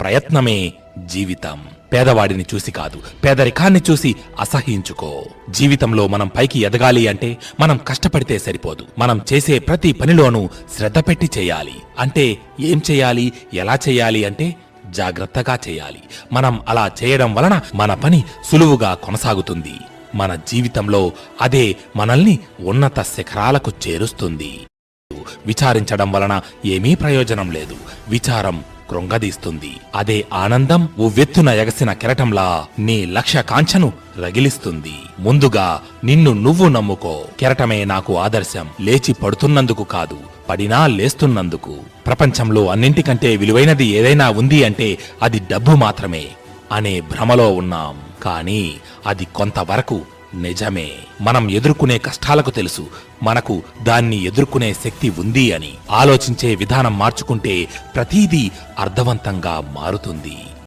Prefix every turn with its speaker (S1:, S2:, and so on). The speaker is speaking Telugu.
S1: ప్రయత్నమే జీవితం. పేదవాడిని చూసి కాదు పేదరికాన్ని చూసి అసహించుకో జీవితంలో మనం పైకి ఎదగాలి అంటే మనం కష్టపడితే సరిపోదు. మనం చేసే ప్రతి పనిలోనూ శ్రద్ధ పెట్టి చేయాలి. అంటే ఏం చేయాలి ఎలా చేయాలి అంటే జాగ్రత్తగా చేయాలి. మనం అలా చేయడం వలన మన పని సులువుగా కొనసాగుతుంది. మన జీవితంలో అదే మనల్ని ఉన్నత శిఖరాలకు చేరుస్తుంది. విచారించడం వలన ఏమీ ప్రయోజనం లేదు. విచారం కృంగదీస్తుంది. అదే ఆనందం ఉవ్వెత్తున ఎగసిన కెరటంలా నీ లక్ష్య కాంక్షను రగిలిస్తుంది. ముందుగా నిన్ను నువ్వు నమ్ముకో. కెరటమే నాకు ఆదర్శం. లేచి పడుతున్నందుకు కాదు పడినా లేస్తున్నందుకు. ప్రపంచంలో అన్నింటికంటే విలువైనది ఏదైనా ఉంది అంటే అది డబ్బు మాత్రమే. అనే భ్రమలో ఉన్నాం. కానీ అది కొంతవరకు నిజమే. మనం ఎదుర్కొనే కష్టాలకు తెలుసు. మనకు దాన్ని ఎదుర్కొనే శక్తి ఉంది అని ఆలోచించే విధానం మార్చుకుంటే ప్రతీదీ అర్థవంతంగా మారుతుంది.